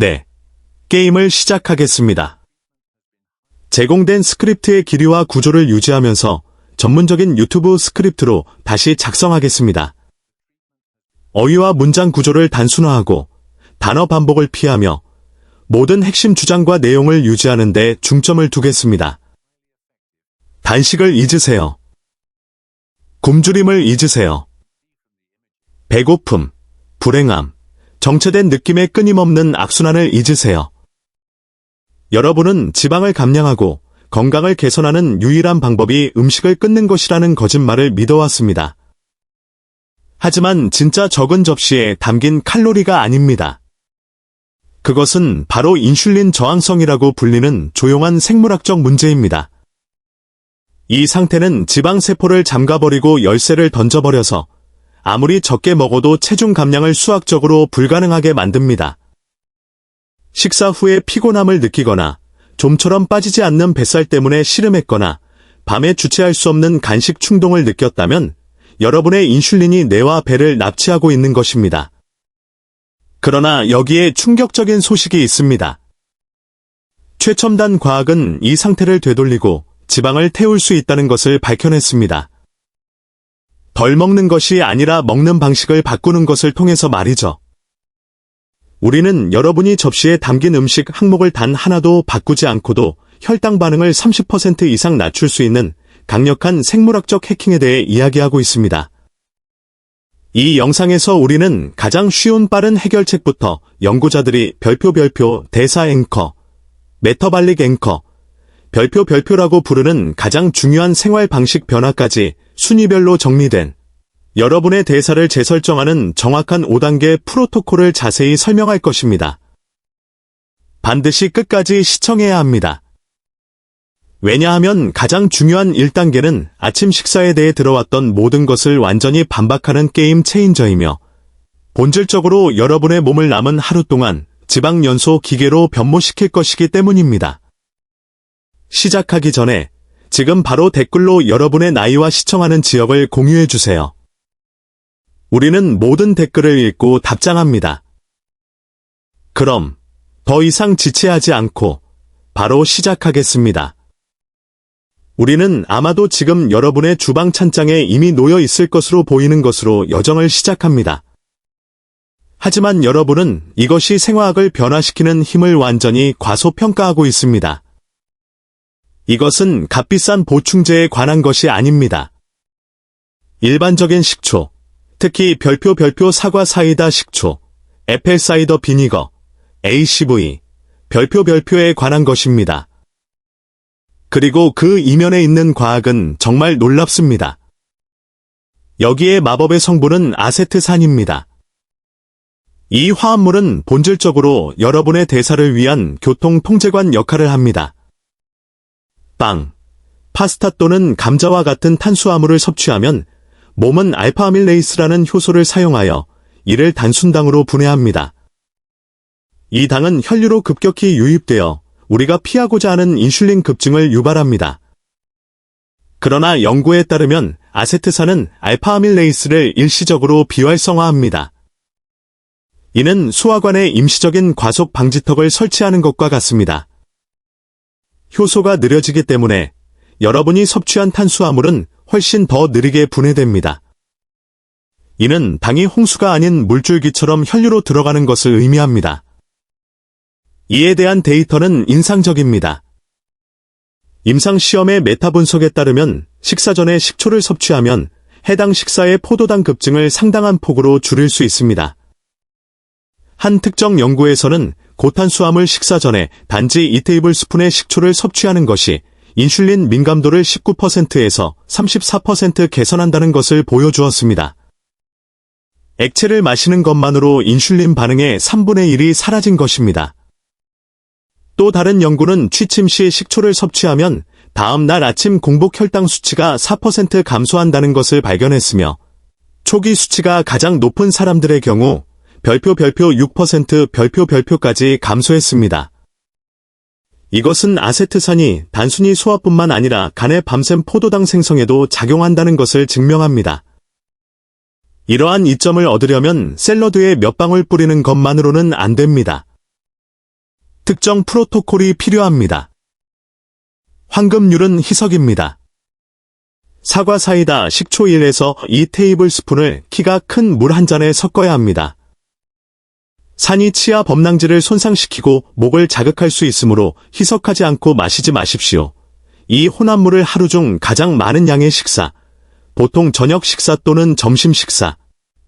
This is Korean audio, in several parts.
네. 게임을 시작하겠습니다. 제공된 스크립트의 길이와 구조를 유지하면서 전문적인 유튜브 스크립트로 다시 작성하겠습니다. 어휘와 문장 구조를 단순화하고 단어 반복을 피하며 모든 핵심 주장과 내용을 유지하는 데 중점을 두겠습니다. 단식을 잊으세요. 굶주림을 잊으세요. 배고픔, 불행함, 정체된 느낌의 끊임없는 악순환을 잊으세요. 여러분은 지방을 감량하고 건강을 개선하는 유일한 방법이 음식을 끊는 것이라는 거짓말을 믿어왔습니다. 하지만 진짜 적은 접시에 담긴 칼로리가 아닙니다. 그것은 바로 인슐린 저항성이라고 불리는 조용한 생물학적 문제입니다. 이 상태는 지방세포를 잠가버리고 열쇠를 던져버려서 아무리 적게 먹어도 체중 감량을 수학적으로 불가능하게 만듭니다. 식사 후에 피곤함을 느끼거나 좀처럼 빠지지 않는 뱃살 때문에 시름했거나 밤에 주체할 수 없는 간식 충동을 느꼈다면 여러분의 인슐린이 뇌와 배를 납치하고 있는 것입니다. 그러나 여기에 충격적인 소식이 있습니다. 최첨단 과학은 이 상태를 되돌리고 지방을 태울 수 있다는 것을 밝혀냈습니다. 덜 먹는 것이 아니라 먹는 방식을 바꾸는 것을 통해서 말이죠. 우리는 여러분이 접시에 담긴 음식 항목을 단 하나도 바꾸지 않고도 혈당 반응을 30% 이상 낮출 수 있는 강력한 생물학적 해킹에 대해 이야기하고 있습니다. 이 영상에서 우리는 가장 쉬운 빠른 해결책부터 연구자들이 별표 별표 대사 앵커, 메터발릭 앵커, 별표 별표라고 부르는 가장 중요한 생활 방식 변화까지 순위별로 정리된 여러분의 대사를 재설정하는 정확한 5단계 프로토콜을 자세히 설명할 것입니다. 반드시 끝까지 시청해야 합니다. 왜냐하면 가장 중요한 1단계는 아침 식사에 대해 들어왔던 모든 것을 완전히 반박하는 게임 체인저이며 본질적으로 여러분의 몸을 남은 하루 동안 지방 연소 기계로 변모시킬 것이기 때문입니다. 시작하기 전에 지금 바로 댓글로 여러분의 나이와 시청하는 지역을 공유해 주세요. 우리는 모든 댓글을 읽고 답장합니다. 그럼 더 이상 지체하지 않고 바로 시작하겠습니다. 우리는 아마도 지금 여러분의 주방 찬장에 이미 놓여 있을 것으로 보이는 것으로 여정을 시작합니다. 하지만 여러분은 이것이 생화학을 변화시키는 힘을 완전히 과소평가하고 있습니다. 이것은 값비싼 보충제에 관한 것이 아닙니다. 일반적인 식초, 특히 별표 별표 사과 사이다 식초, 에펠 사이더 비니거, ACV, 별표 별표에 관한 것입니다. 그리고 그 이면에 있는 과학은 정말 놀랍습니다. 여기에 마법의 성분은 아세트산입니다. 이 화합물은 본질적으로 여러분의 대사를 위한 교통 통제관 역할을 합니다. 빵, 파스타 또는 감자와 같은 탄수화물을 섭취하면 몸은 알파아밀레이스라는 효소를 사용하여 이를 단순당으로 분해합니다. 이 당은 혈류로 급격히 유입되어 우리가 피하고자 하는 인슐린 급증을 유발합니다. 그러나 연구에 따르면 아세트산은 알파아밀레이스를 일시적으로 비활성화합니다. 이는 소화관에 임시적인 과속 방지턱을 설치하는 것과 같습니다. 효소가 느려지기 때문에 여러분이 섭취한 탄수화물은 훨씬 더 느리게 분해됩니다. 이는 당이 홍수가 아닌 물줄기처럼 혈류로 들어가는 것을 의미합니다. 이에 대한 데이터는 인상적입니다. 임상시험의 메타 분석에 따르면 식사 전에 식초를 섭취하면 해당 식사의 포도당 급증을 상당한 폭으로 줄일 수 있습니다. 한 특정 연구에서는 고탄수화물 식사 전에 단지 2테이블 스푼의 식초를 섭취하는 것이 인슐린 민감도를 19%에서 34% 개선한다는 것을 보여주었습니다. 액체를 마시는 것만으로 인슐린 반응의 3분의 1이 사라진 것입니다. 또 다른 연구는 취침 시 식초를 섭취하면 다음 날 아침 공복 혈당 수치가 4% 감소한다는 것을 발견했으며 초기 수치가 가장 높은 사람들의 경우 별표 별표 6% 별표 별표까지 감소했습니다. 이것은 아세트산이 단순히 소화뿐만 아니라 간의 밤샘 포도당 생성에도 작용한다는 것을 증명합니다. 이러한 이점을 얻으려면 샐러드에 몇 방울 뿌리는 것만으로는 안 됩니다. 특정 프로토콜이 필요합니다. 황금률은 희석입니다. 사과 사이다 식초 1에서 2 테이블 스푼을 키가 큰 물 한 잔에 섞어야 합니다. 산이 치아 범낭지를 손상시키고 목을 자극할 수 있으므로 희석하지 않고 마시지 마십시오. 이 혼합물을 하루 중 가장 많은 양의 식사, 보통 저녁 식사 또는 점심 식사,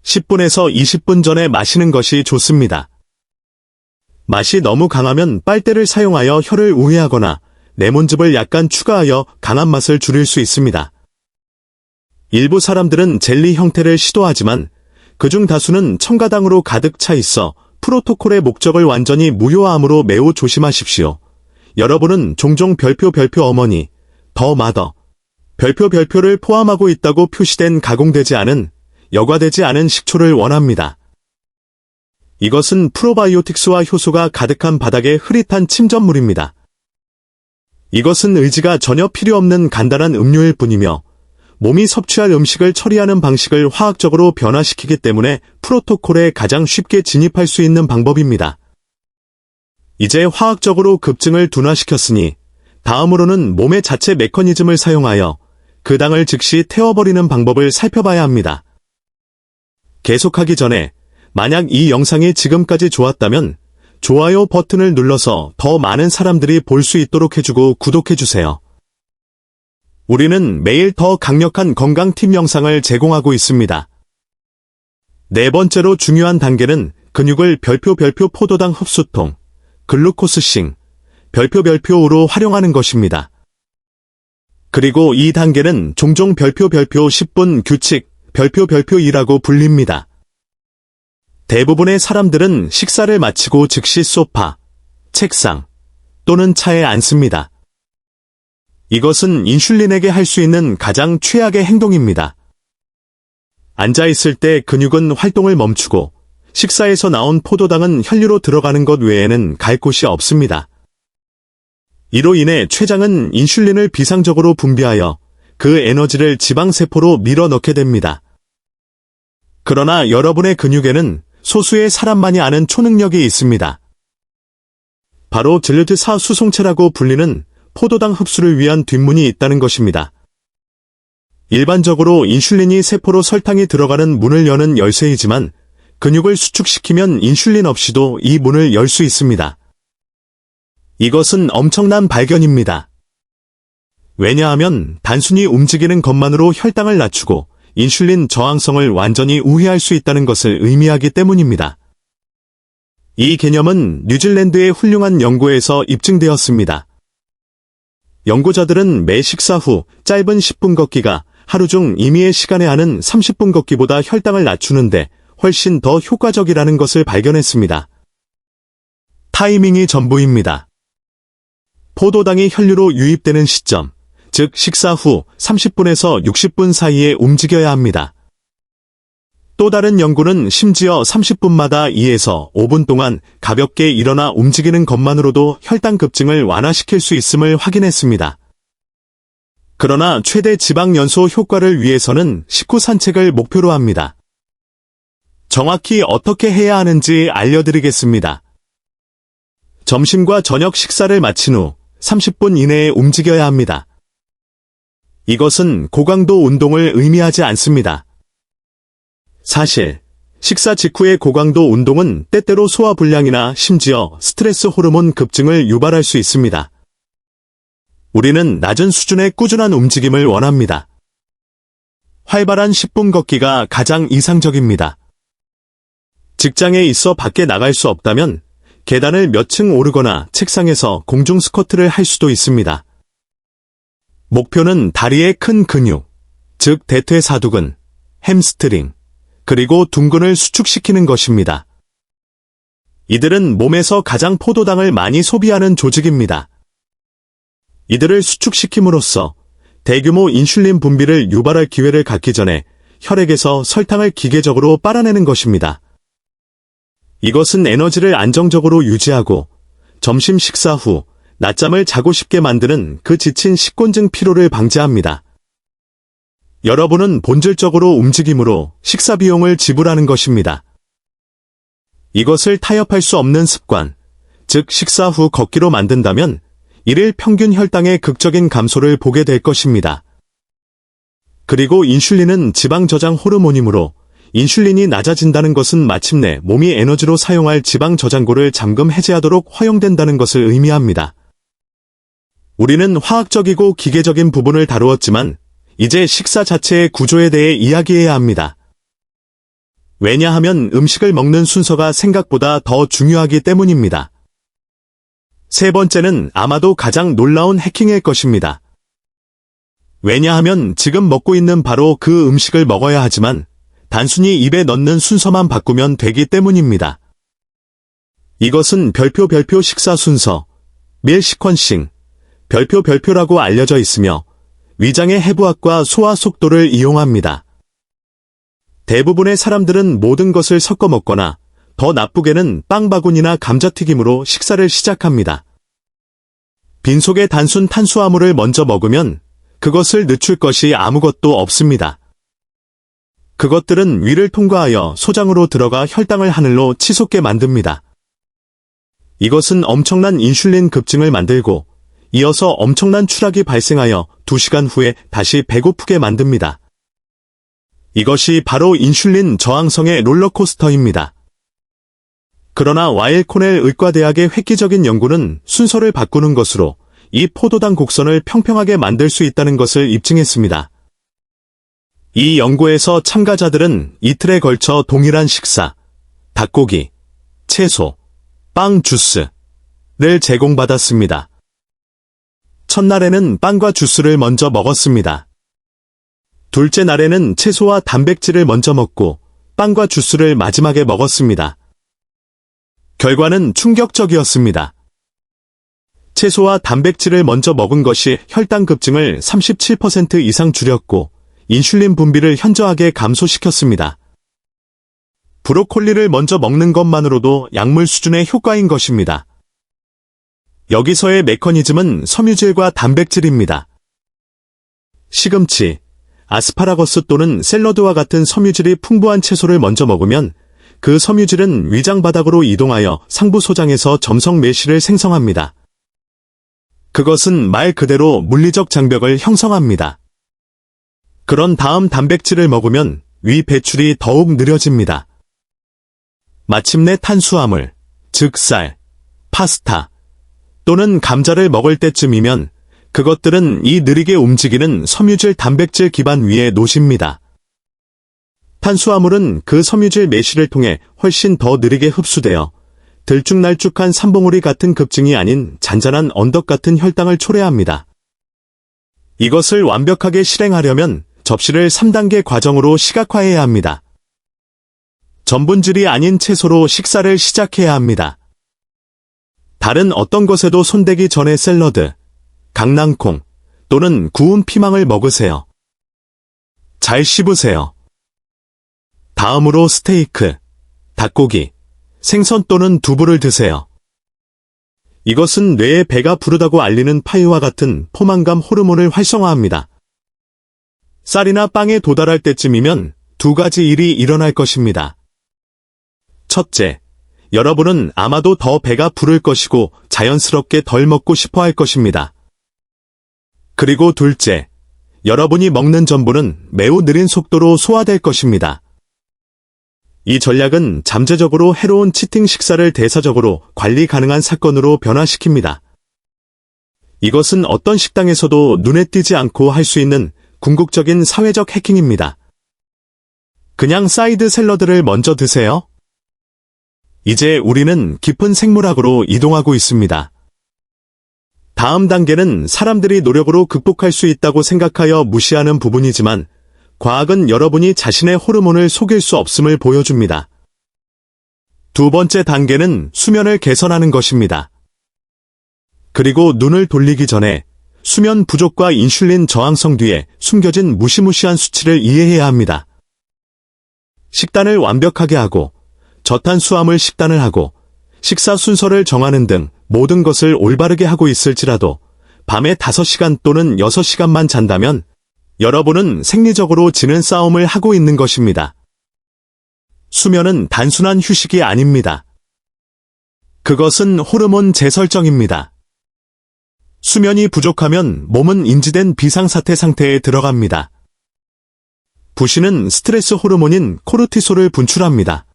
10분에서 20분 전에 마시는 것이 좋습니다. 맛이 너무 강하면 빨대를 사용하여 혀를 우회하거나 레몬즙을 약간 추가하여 강한 맛을 줄일 수 있습니다. 일부 사람들은 젤리 형태를 시도하지만 그중 다수는 첨가당으로 가득 차 있어 프로토콜의 목적을 완전히 무효화함으로 매우 조심하십시오. 여러분은 종종 별표 별표 어머니, 더 마더, 별표 별표를 포함하고 있다고 표시된 가공되지 않은, 여과되지 않은 식초를 원합니다. 이것은 프로바이오틱스와 효소가 가득한 바닥의 흐릿한 침전물입니다. 이것은 의지가 전혀 필요 없는 간단한 음료일 뿐이며 몸이 섭취할 음식을 처리하는 방식을 화학적으로 변화시키기 때문에 프로토콜에 가장 쉽게 진입할 수 있는 방법입니다. 이제 화학적으로 급증을 둔화시켰으니 다음으로는 몸의 자체 메커니즘을 사용하여 그 당을 즉시 태워버리는 방법을 살펴봐야 합니다. 계속하기 전에 만약 이 영상이 지금까지 좋았다면 좋아요 버튼을 눌러서 더 많은 사람들이 볼 수 있도록 해주고 구독해주세요. 우리는 매일 더 강력한 건강팁 영상을 제공하고 있습니다. 네 번째로 중요한 단계는 근육을 별표 별표 포도당 흡수통, 글루코스싱, 별표 별표로 활용하는 것입니다. 그리고 이 단계는 종종 별표 별표 10분 규칙, 별표 별표 2라고 불립니다. 대부분의 사람들은 식사를 마치고 즉시 소파, 책상 또는 차에 앉습니다. 이것은 인슐린에게 할 수 있는 가장 최악의 행동입니다. 앉아있을 때 근육은 활동을 멈추고 식사에서 나온 포도당은 혈류로 들어가는 것 외에는 갈 곳이 없습니다. 이로 인해 췌장은 인슐린을 비상적으로 분비하여 그 에너지를 지방세포로 밀어넣게 됩니다. 그러나 여러분의 근육에는 소수의 사람만이 아는 초능력이 있습니다. 바로 질르트사 수송체라고 불리는 포도당 흡수를 위한 뒷문이 있다는 것입니다. 일반적으로 인슐린이 세포로 설탕이 들어가는 문을 여는 열쇠이지만 근육을 수축시키면 인슐린 없이도 이 문을 열 수 있습니다. 이것은 엄청난 발견입니다. 왜냐하면 단순히 움직이는 것만으로 혈당을 낮추고 인슐린 저항성을 완전히 우회할 수 있다는 것을 의미하기 때문입니다. 이 개념은 뉴질랜드의 훌륭한 연구에서 입증되었습니다. 연구자들은 매 식사 후 짧은 10분 걷기가 하루 중 임의의 시간에 하는 30분 걷기보다 혈당을 낮추는데 훨씬 더 효과적이라는 것을 발견했습니다. 타이밍이 전부입니다. 포도당이 혈류로 유입되는 시점, 즉 식사 후 30분에서 60분 사이에 움직여야 합니다. 또 다른 연구는 심지어 30분마다 2에서 5분 동안 가볍게 일어나 움직이는 것만으로도 혈당 급증을 완화시킬 수 있음을 확인했습니다. 그러나 최대 지방 연소 효과를 위해서는 식후 산책을 목표로 합니다. 정확히 어떻게 해야 하는지 알려드리겠습니다. 점심과 저녁 식사를 마친 후 30분 이내에 움직여야 합니다. 이것은 고강도 운동을 의미하지 않습니다. 사실 식사 직후의 고강도 운동은 때때로 소화불량이나 심지어 스트레스 호르몬 급증을 유발할 수 있습니다. 우리는 낮은 수준의 꾸준한 움직임을 원합니다. 활발한 10분 걷기가 가장 이상적입니다. 직장에 있어 밖에 나갈 수 없다면 계단을 몇 층 오르거나 책상에서 공중 스쿼트를 할 수도 있습니다. 목표는 다리의 큰 근육, 즉 대퇴사두근, 햄스트링, 그리고 둥근을 수축시키는 것입니다. 이들은 몸에서 가장 포도당을 많이 소비하는 조직입니다. 이들을 수축시킴으로써 대규모 인슐린 분비를 유발할 기회를 갖기 전에 혈액에서 설탕을 기계적으로 빨아내는 것입니다. 이것은 에너지를 안정적으로 유지하고 점심 식사 후 낮잠을 자고 싶게 만드는 그 지친 식곤증 피로를 방지합니다. 여러분은 본질적으로 움직임으로 식사 비용을 지불하는 것입니다. 이것을 타협할 수 없는 습관, 즉 식사 후 걷기로 만든다면 일일 평균 혈당의 극적인 감소를 보게 될 것입니다. 그리고 인슐린은 지방 저장 호르몬이므로 인슐린이 낮아진다는 것은 마침내 몸이 에너지로 사용할 지방 저장고를 잠금 해제하도록 허용된다는 것을 의미합니다. 우리는 화학적이고 기계적인 부분을 다루었지만 이제 식사 자체의 구조에 대해 이야기해야 합니다. 왜냐하면 음식을 먹는 순서가 생각보다 더 중요하기 때문입니다. 세 번째는 아마도 가장 놀라운 해킹일 것입니다. 왜냐하면 지금 먹고 있는 바로 그 음식을 먹어야 하지만 단순히 입에 넣는 순서만 바꾸면 되기 때문입니다. 이것은 별표 별표 식사 순서, 밀 시퀀싱, 별표 별표라고 알려져 있으며 위장의 해부학과 소화 속도를 이용합니다. 대부분의 사람들은 모든 것을 섞어 먹거나 더 나쁘게는 빵 바구니나 감자튀김으로 식사를 시작합니다. 빈속에 단순 탄수화물을 먼저 먹으면 그것을 늦출 것이 아무것도 없습니다. 그것들은 위를 통과하여 소장으로 들어가 혈당을 하늘로 치솟게 만듭니다. 이것은 엄청난 인슐린 급증을 만들고 이어서 엄청난 추락이 발생하여 2시간 후에 다시 배고프게 만듭니다. 이것이 바로 인슐린 저항성의 롤러코스터입니다. 그러나 와일 코넬 의과대학의 획기적인 연구는 순서를 바꾸는 것으로 이 포도당 곡선을 평평하게 만들 수 있다는 것을 입증했습니다. 이 연구에서 참가자들은 이틀에 걸쳐 동일한 식사, 닭고기, 채소, 빵 주스를 제공받았습니다. 첫날에는 빵과 주스를 먼저 먹었습니다. 둘째 날에는 채소와 단백질을 먼저 먹고 빵과 주스를 마지막에 먹었습니다. 결과는 충격적이었습니다. 채소와 단백질을 먼저 먹은 것이 혈당 급증을 37% 이상 줄였고 인슐린 분비를 현저하게 감소시켰습니다. 브로콜리를 먼저 먹는 것만으로도 약물 수준의 효과인 것입니다. 여기서의 메커니즘은 섬유질과 단백질입니다. 시금치, 아스파라거스 또는 샐러드와 같은 섬유질이 풍부한 채소를 먼저 먹으면 그 섬유질은 위장 바닥으로 이동하여 상부 소장에서 점성 매실을 생성합니다. 그것은 말 그대로 물리적 장벽을 형성합니다. 그런 다음 단백질을 먹으면 위 배출이 더욱 느려집니다. 마침내 탄수화물, 즉 쌀, 파스타 또는 감자를 먹을 때쯤이면 그것들은 이 느리게 움직이는 섬유질 단백질 기반 위에 놓십니다. 탄수화물은 그 섬유질 매실을 통해 훨씬 더 느리게 흡수되어 들쭉날쭉한 삼봉우리 같은 급증이 아닌 잔잔한 언덕 같은 혈당을 초래합니다. 이것을 완벽하게 실행하려면 접시를 3단계 과정으로 시각화해야 합니다. 전분질이 아닌 채소로 식사를 시작해야 합니다. 다른 어떤 것에도 손대기 전에 샐러드, 강낭콩 또는 구운 피망을 먹으세요. 잘 씹으세요. 다음으로 스테이크, 닭고기, 생선 또는 두부를 드세요. 이것은 뇌에 배가 부르다고 알리는 파이와 같은 포만감 호르몬을 활성화합니다. 쌀이나 빵에 도달할 때쯤이면 두 가지 일이 일어날 것입니다. 첫째, 여러분은 아마도 더 배가 부를 것이고 자연스럽게 덜 먹고 싶어 할 것입니다. 그리고 둘째, 여러분이 먹는 전부는 매우 느린 속도로 소화될 것입니다. 이 전략은 잠재적으로 해로운 치팅 식사를 대사적으로 관리 가능한 사건으로 변화시킵니다. 이것은 어떤 식당에서도 눈에 띄지 않고 할 수 있는 궁극적인 사회적 해킹입니다. 그냥 사이드 샐러드를 먼저 드세요. 이제 우리는 깊은 생물학으로 이동하고 있습니다. 다음 단계는 사람들이 노력으로 극복할 수 있다고 생각하여 무시하는 부분이지만 과학은 여러분이 자신의 호르몬을 속일 수 없음을 보여줍니다. 두 번째 단계는 수면을 개선하는 것입니다. 그리고 눈을 돌리기 전에 수면 부족과 인슐린 저항성 뒤에 숨겨진 무시무시한 수치를 이해해야 합니다. 식단을 완벽하게 하고 저탄수화물 식단을 하고 식사 순서를 정하는 등 모든 것을 올바르게 하고 있을지라도 밤에 5시간 또는 6시간만 잔다면 여러분은 생리적으로 지는 싸움을 하고 있는 것입니다. 수면은 단순한 휴식이 아닙니다. 그것은 호르몬 재설정입니다. 수면이 부족하면 몸은 인지된 비상사태 상태에 들어갑니다. 부시는 스트레스 호르몬인 코르티솔을 분출합니다.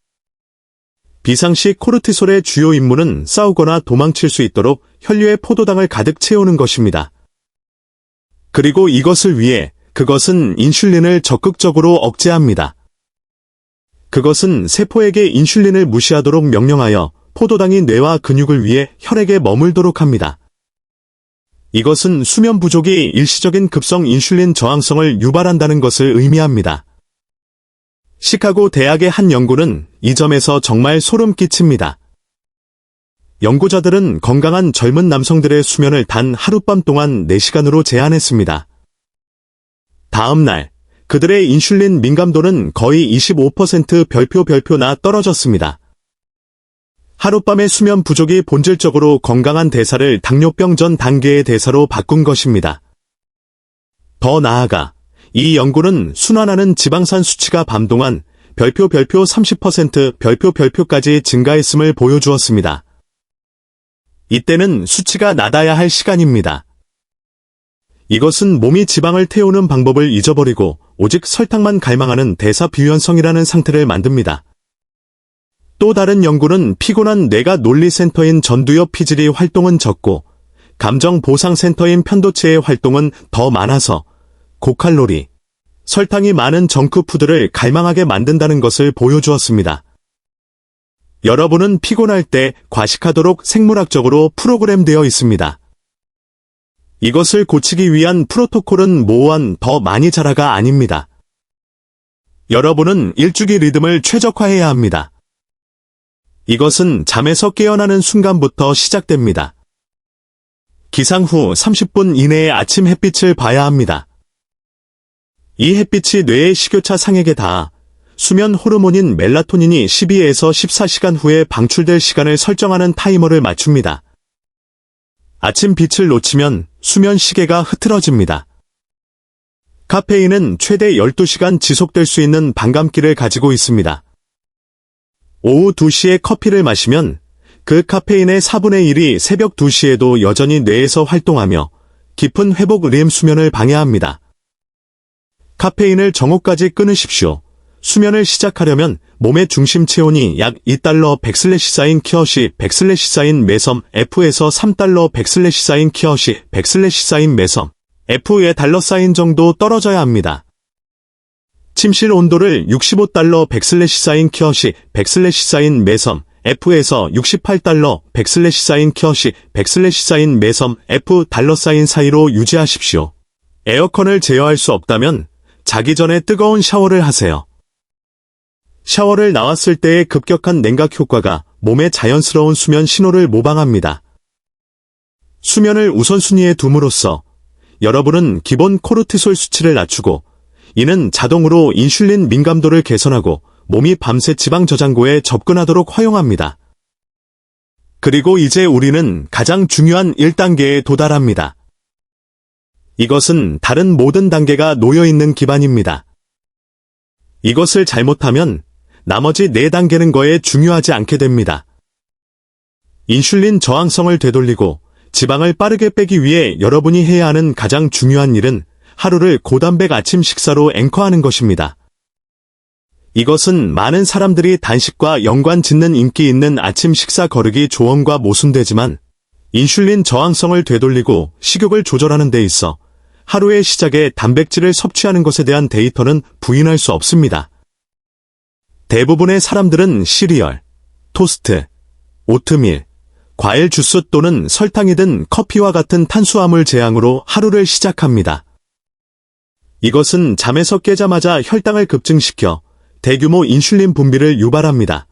비상시 코르티솔의 주요 임무는 싸우거나 도망칠 수 있도록 혈류에 포도당을 가득 채우는 것입니다. 그리고 이것을 위해 그것은 인슐린을 적극적으로 억제합니다. 그것은 세포에게 인슐린을 무시하도록 명령하여 포도당이 뇌와 근육을 위해 혈액에 머물도록 합니다. 이것은 수면 부족이 일시적인 급성 인슐린 저항성을 유발한다는 것을 의미합니다. 시카고 대학의 한 연구는 이 점에서 정말 소름 끼칩니다. 연구자들은 건강한 젊은 남성들의 수면을 단 하룻밤 동안 4시간으로 제한했습니다. 다음 날, 그들의 인슐린 민감도는 거의 25% 별표 별표나 떨어졌습니다. 하룻밤의 수면 부족이 본질적으로 건강한 대사를 당뇨병 전 단계의 대사로 바꾼 것입니다. 더 나아가, 이 연구는 순환하는 지방산 수치가 밤 동안 별표 별표 30% 별표 별표까지 증가했음을 보여주었습니다. 이때는 수치가 낮아야 할 시간입니다. 이것은 몸이 지방을 태우는 방법을 잊어버리고 오직 설탕만 갈망하는 대사비현성이라는 상태를 만듭니다. 또 다른 연구는 피곤한 뇌가 논리센터인 전두엽 피질이 활동은 적고 감정 보상센터인 편도체의 활동은 더 많아서 고칼로리, 설탕이 많은 정크푸드를 갈망하게 만든다는 것을 보여주었습니다. 여러분은 피곤할 때 과식하도록 생물학적으로 프로그램되어 있습니다. 이것을 고치기 위한 프로토콜은 모호한 더 많이 자라가 아닙니다. 여러분은 일주기 리듬을 최적화해야 합니다. 이것은 잠에서 깨어나는 순간부터 시작됩니다. 기상 후 30분 이내에 아침 햇빛을 봐야 합니다. 이 햇빛이 뇌의 식교차 상액에 닿아 수면 호르몬인 멜라토닌이 12에서 14시간 후에 방출될 시간을 설정하는 타이머를 맞춥니다. 아침 빛을 놓치면 수면 시계가 흐트러집니다. 카페인은 최대 12시간 지속될 수 있는 반감기를 가지고 있습니다. 오후 2시에 커피를 마시면 그 카페인의 4분의 1이 새벽 2시에도 여전히 뇌에서 활동하며 깊은 회복 렘 수면을 방해합니다. 카페인을 정오까지 끊으십시오. 수면을 시작하려면 몸의 중심 체온이 약 2달러 100슬래시 사인 키어시 100슬래시 사인 매섬 F에서 3달러 100슬래시 사인 키어시 100슬래시 사인 매섬 F의 달러 사인 정도 떨어져야 합니다. 침실 온도를 65달러 100슬래시 사인 키어시 100슬래시 사인 매섬 F에서 68달러 100슬래시 사인 키어시 100슬래시 사인 매섬 F 달러 사인 사이로 유지하십시오. 에어컨을 제어할 수 없다면 자기 전에 뜨거운 샤워를 하세요. 샤워를 나왔을 때의 급격한 냉각 효과가 몸의 자연스러운 수면 신호를 모방합니다. 수면을 우선순위에 둠으로써 여러분은 기본 코르티솔 수치를 낮추고 이는 자동으로 인슐린 민감도를 개선하고 몸이 밤새 지방 저장고에 접근하도록 허용합니다. 그리고 이제 우리는 가장 중요한 1단계에 도달합니다. 이것은 다른 모든 단계가 놓여있는 기반입니다. 이것을 잘못하면 나머지 4단계는 거에 중요하지 않게 됩니다. 인슐린 저항성을 되돌리고 지방을 빠르게 빼기 위해 여러분이 해야 하는 가장 중요한 일은 하루를 고단백 아침 식사로 앵커하는 것입니다. 이것은 많은 사람들이 단식과 연관 짓는 인기 있는 아침 식사 거르기 조언과 모순되지만 인슐린 저항성을 되돌리고 식욕을 조절하는 데 있어 하루의 시작에 단백질을 섭취하는 것에 대한 데이터는 부인할 수 없습니다. 대부분의 사람들은 시리얼, 토스트, 오트밀, 과일 주스 또는 설탕이 든 커피와 같은 탄수화물 제향으로 하루를 시작합니다. 이것은 잠에서 깨자마자 혈당을 급증시켜 대규모 인슐린 분비를 유발합니다.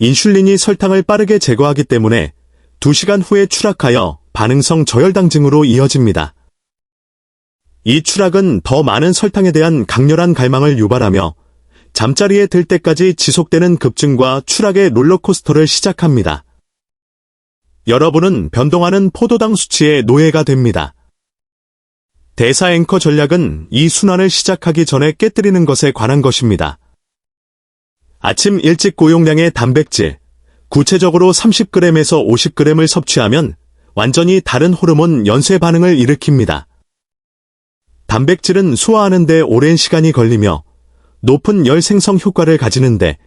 인슐린이 설탕을 빠르게 제거하기 때문에 2시간 후에 추락하여 반응성 저혈당증으로 이어집니다. 이 추락은 더 많은 설탕에 대한 강렬한 갈망을 유발하며 잠자리에 들 때까지 지속되는 급증과 추락의 롤러코스터를 시작합니다. 여러분은 변동하는 포도당 수치의 노예가 됩니다. 대사 앵커 전략은 이 순환을 시작하기 전에 깨뜨리는 것에 관한 것입니다. 아침 일찍 고용량의 단백질, 구체적으로 30g에서 50g을 섭취하면 완전히 다른 호르몬 연쇄 반응을 일으킵니다. 단백질은 소화하는 데 오랜 시간이 걸리며 높은 열 생성 효과를 가지는데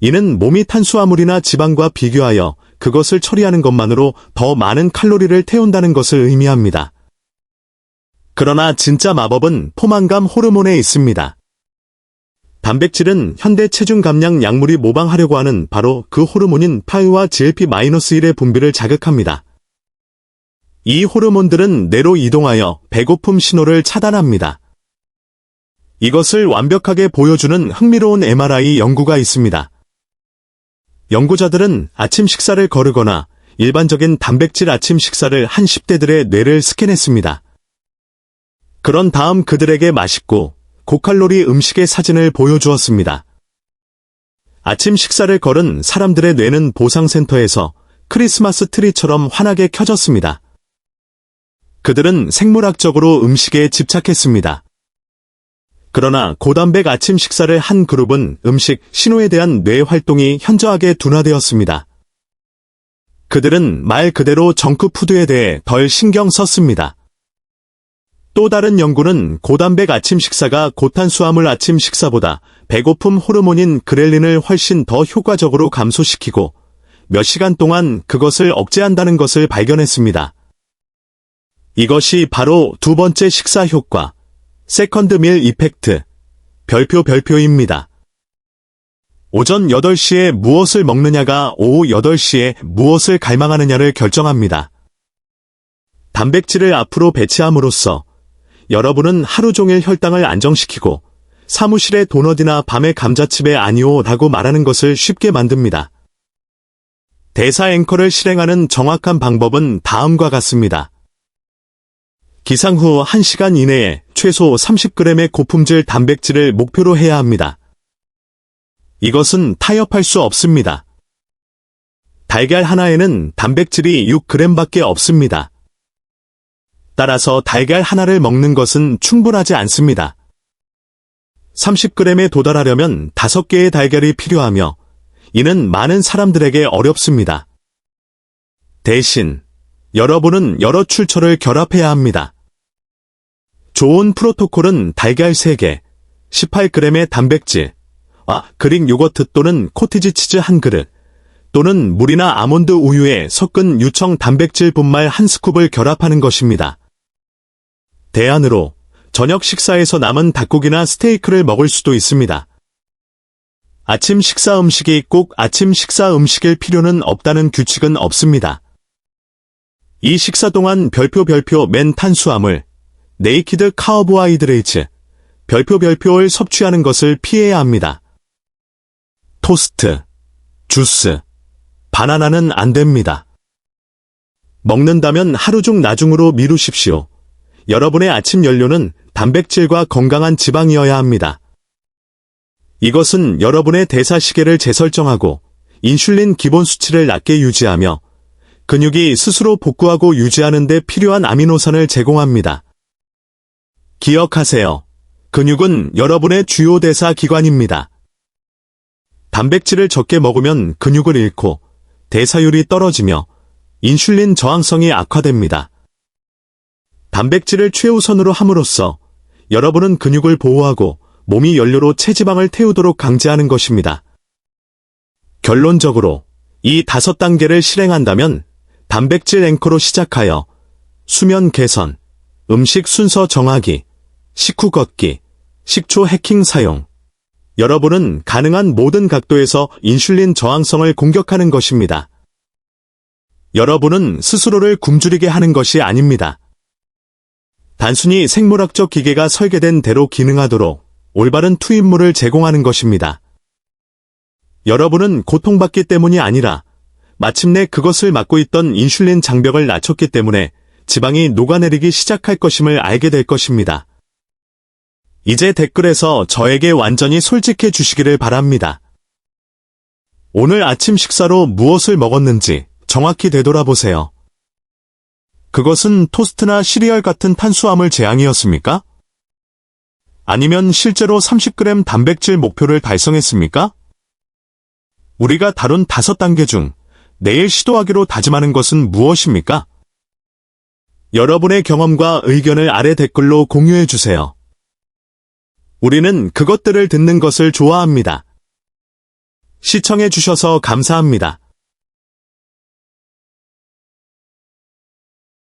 이는 몸이 탄수화물이나 지방과 비교하여 그것을 처리하는 것만으로 더 많은 칼로리를 태운다는 것을 의미합니다. 그러나 진짜 마법은 포만감 호르몬에 있습니다. 단백질은 현대 체중 감량 약물이 모방하려고 하는 바로 그 호르몬인 파이와 GLP-1의 분비를 자극합니다. 이 호르몬들은 뇌로 이동하여 배고픔 신호를 차단합니다. 이것을 완벽하게 보여주는 흥미로운 MRI 연구가 있습니다. 연구자들은 아침 식사를 거르거나 일반적인 단백질 아침 식사를 한 10대들의 뇌를 스캔했습니다. 그런 다음 그들에게 맛있고 고칼로리 음식의 사진을 보여주었습니다. 아침 식사를 걸은 사람들의 뇌는 보상센터에서 크리스마스 트리처럼 환하게 켜졌습니다. 그들은 생물학적으로 음식에 집착했습니다. 그러나 고단백 아침 식사를 한 그룹은 음식 신호에 대한 뇌 활동이 현저하게 둔화되었습니다. 그들은 말 그대로 정크푸드에 대해 덜 신경 썼습니다. 또 다른 연구는 고단백 아침 식사가 고탄수화물 아침 식사보다 배고픔 호르몬인 그렐린을 훨씬 더 효과적으로 감소시키고 몇 시간 동안 그것을 억제한다는 것을 발견했습니다. 이것이 바로 두 번째 식사 효과, 세컨드 밀 이펙트, 별표 별표입니다. 오전 8시에 무엇을 먹느냐가 오후 8시에 무엇을 갈망하느냐를 결정합니다. 단백질을 앞으로 배치함으로써 여러분은 하루 종일 혈당을 안정시키고 사무실의 도넛이나 밤의 감자칩에 아니오 라고 말하는 것을 쉽게 만듭니다. 대사 앵커를 실행하는 정확한 방법은 다음과 같습니다. 기상 후 1시간 이내에 최소 30g의 고품질 단백질을 목표로 해야 합니다. 이것은 타협할 수 없습니다. 달걀 하나에는 단백질이 6g밖에 없습니다. 따라서 달걀 하나를 먹는 것은 충분하지 않습니다. 30g에 도달하려면 5개의 달걀이 필요하며 이는 많은 사람들에게 어렵습니다. 대신 여러분은 여러 출처를 결합해야 합니다. 좋은 프로토콜은 달걀 3개, 18g의 단백질, 아, 그릭 요거트 또는 코티지 치즈 한 그릇, 또는 물이나 아몬드 우유에 섞은 유청 단백질 분말 한 스쿱을 결합하는 것입니다. 대안으로 저녁 식사에서 남은 닭고기나 스테이크를 먹을 수도 있습니다. 아침 식사 음식이 꼭 아침 식사 음식일 필요는 없다는 규칙은 없습니다. 이 식사 동안 별표 별표 맨 탄수화물, 네이키드 카우보하이드레이츠, 별표 별표를 섭취하는 것을 피해야 합니다. 토스트, 주스, 바나나는 안 됩니다. 먹는다면 하루 중 나중으로 미루십시오. 여러분의 아침 연료는 단백질과 건강한 지방이어야 합니다. 이것은 여러분의 대사 시계를 재설정하고 인슐린 기본 수치를 낮게 유지하며 근육이 스스로 복구하고 유지하는 데 필요한 아미노산을 제공합니다. 기억하세요. 근육은 여러분의 주요 대사 기관입니다. 단백질을 적게 먹으면 근육을 잃고 대사율이 떨어지며 인슐린 저항성이 악화됩니다. 단백질을 최우선으로 함으로써 여러분은 근육을 보호하고 몸이 연료로 체지방을 태우도록 강제하는 것입니다. 결론적으로 이 다섯 단계를 실행한다면 단백질 앵커로 시작하여 수면 개선, 음식 순서 정하기, 식후 걷기, 식초 해킹 사용. 여러분은 가능한 모든 각도에서 인슐린 저항성을 공격하는 것입니다. 여러분은 스스로를 굶주리게 하는 것이 아닙니다. 단순히 생물학적 기계가 설계된 대로 기능하도록 올바른 투입물을 제공하는 것입니다. 여러분은 고통받기 때문이 아니라 마침내 그것을 막고 있던 인슐린 장벽을 낮췄기 때문에 지방이 녹아내리기 시작할 것임을 알게 될 것입니다. 이제 댓글에서 저에게 완전히 솔직해 주시기를 바랍니다. 오늘 아침 식사로 무엇을 먹었는지 정확히 되돌아보세요. 그것은 토스트나 시리얼 같은 탄수화물 재앙이었습니까? 아니면 실제로 30g 단백질 목표를 달성했습니까? 우리가 다룬 다섯 단계 중 내일 시도하기로 다짐하는 것은 무엇입니까? 여러분의 경험과 의견을 아래 댓글로 공유해 주세요. 우리는 그것들을 듣는 것을 좋아합니다. 시청해 주셔서 감사합니다.